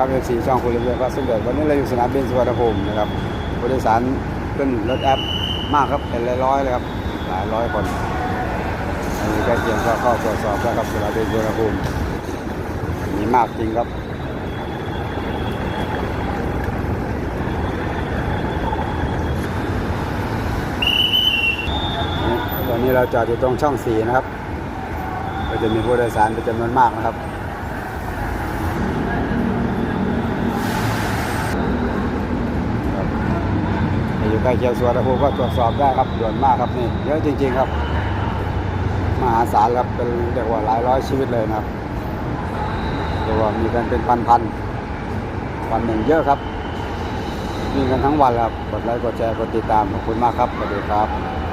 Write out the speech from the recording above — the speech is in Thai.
ครับเอฟซีช่องคุณเรียนพระสมเด็จวันนี้เราอยู่สนามบินสุวรรณภูมินะครับผู้โดยสารขึ้นรถแอปมากครับเป็นร้อยๆเลยครับหลายร้อยคนอันนี้ใกล้เคียงก็เข้าตรวจสอบแล้วครับสนามบินสุวรรณภูมิมีมากจริงครับตอนนี้เราจอดอยู่ตรงช่องสี่นะครับ ก็จะมีผู้โดยสารเป็นจำนวนมากนะครับ อยู่ใกล้เคียงสวนภูมิก็ตรวจสอบได้ครับด่วนมากครับนี่เยอะจริง ๆครับ มหาศาลครับเป็นเรียกว่าหลายร้อยชีวิตเลยนะครับเรียกว่ามีกันเป็นพันๆวันหนึ่งเยอะครับวิ่งกันทั้งวันครับกดไลค์กดแชร์กดติดตามขอบคุณมากครับสวัสดีครับ